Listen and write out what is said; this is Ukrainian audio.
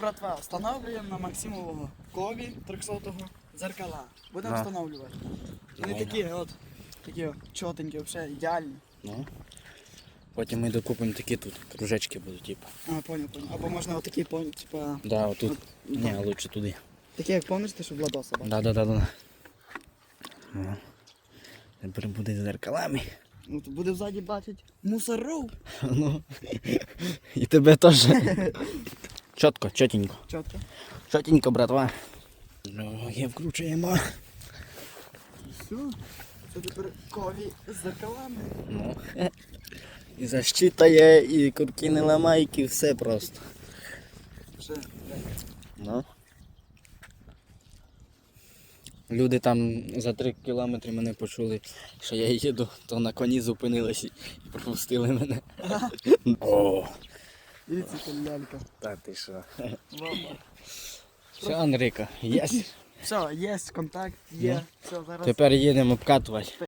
Братва, встановлюємо на Максимового кові 300-го зеркала. Будемо Да. встановлювати. Вони такі, от, такі от, чотенькі, взагалі ідеальні. Ну. Потім ми докупимо такі тут кружечки будуть, типу. А, понял, понял. Або можна отакі, понял, типа, Да, отут. Ні, лучше туди. такі, як помниш, ти що Владоса бачив. Да, да, да, да. Ну. Тепер буде з зеркалами. Ну, то буде взаді бачить мусоров. Ну. І тебе теж. Чітко, чотенько. Чотко. Чотенько, братва. Ноги вкручуємо. Все. Це тепер кові з зеркалами. Ну. І защита є, і курки не ламайки, все просто. Вже, Ну. Люди там за три кілометри мене почули, що я їду, то на коні зупинились і пропустили мене. О, дивіться, це лялька. та ти що. Все, Андрійка, Есть. Все, є контакт, є. Все, зараз. Тепер їдемо обкатувати.